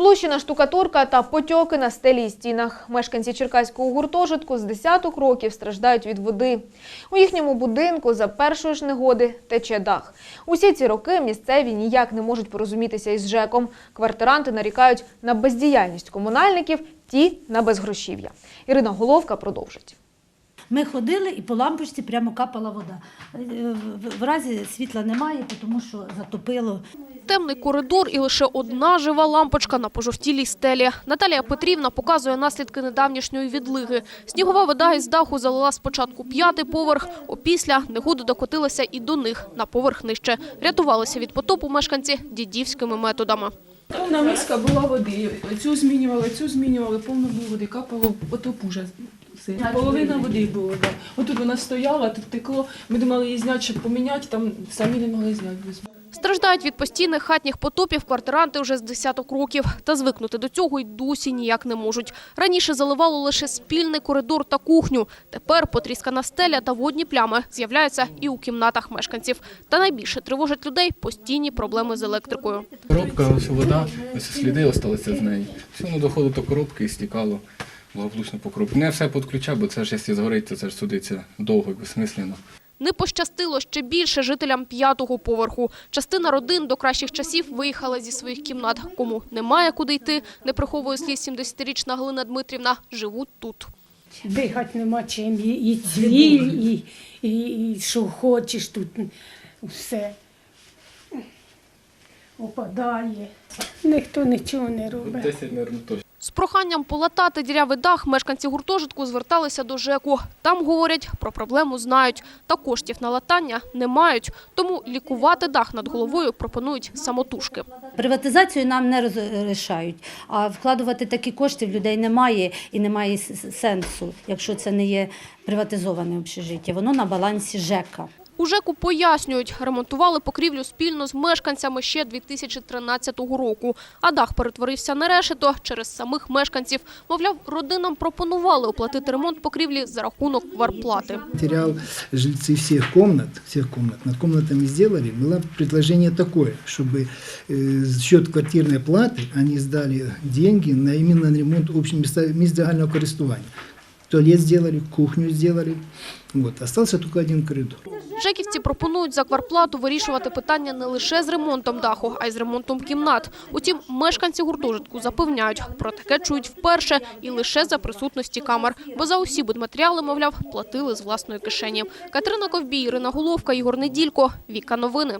Облущена штукатурка та потьоки на стелі і стінах. Мешканці черкаського гуртожитку з десяток років страждають від води. У їхньому будинку за першої ж негоди тече дах. Усі ці роки місцеві ніяк не можуть порозумітися із ЖЕКом. Квартиранти нарікають на бездіяльність комунальників, ті на безгрошів'я. Ірина Головка продовжить. Ми ходили і по лампочці прямо капала вода. Е, в- В разі світла немає, тому що затопило. Темний коридор і лише одна жива лампочка на пожовтілій стелі. Наталія Петрівна показує наслідки недавнішньої відлиги. Снігова вода із даху залила спочатку п'ятий поверх, опісля негода докотилася і до них на поверх нижче. Рятувалися від потопу мешканці дідівськими методами. Повна миска була води. Цю змінювали, цю змінювали, повно було води, капало, потоп уже. Половина води було. Да. Отут вона стояла, тут текло. Ми думали її зняти, щоб поміняти, там самі не могли зняти. Страждають від постійних хатніх потопів квартиранти вже з десяток років. Та звикнути до цього й досі ніяк не можуть. Раніше заливало лише спільний коридор та кухню. Тепер потріскана стеля та водні плями з'являються і у кімнатах мешканців. Та найбільше тривожать людей постійні проблеми з електрикою. Коробка, вода, ось сліди залишилися з неї. Все воно доходить до коробки і стікало благополучно по коробці. Не все підключав, бо це ж якщо згорить, то це ж судиться довго і безсмислено. Не пощастило ще більше жителям п'ятого поверху. Частина родин до кращих часів виїхала зі своїх кімнат. Кому немає куди йти, не приховує сліз 70-річна Галина Дмитрівна, живуть тут. Дихати нема чим, і, і цвіль, і, і, і що хочеш тут все опадає. Ніхто нічого не робить. 10, мабуть, точно. Проханням полатати дірявий дах мешканці гуртожитку зверталися до ЖЕКу. Там, говорять, про проблему знають. Та коштів на латання не мають. Тому лікувати дах над головою пропонують самотужки. Приватизацію нам не розрішають, а вкладувати такі кошти в людей немає і немає сенсу, якщо це не є приватизоване общежиття. Воно на балансі ЖЕКа. У ЖЕКу пояснюють, ремонтували покрівлю спільно з мешканцями ще 2013 року. А дах перетворився на решето через самих мешканців. Мовляв, родинам пропонували оплатити ремонт покрівлі за рахунок кварплати. Терял жильцы всех комнат, всех комнат, над комнатами сделали, было предложение такое, чтобы э, за счет квартирной платы они сдали деньги на именно на ремонт общих мест, мест загального користування. Туалет сделали, кухню сделали. Вот. Остался только один коридор. Жеківці пропонують за кварплату вирішувати питання не лише з ремонтом даху, а й з ремонтом кімнат. Утім, мешканці гуртожитку запевняють, про таке чують вперше і лише за присутності камер. Бо за усі будматеріали, мовляв, платили з власної кишені. Катерина Ковбій, Ірина Головка, Ігор Неділько. Віка Новини.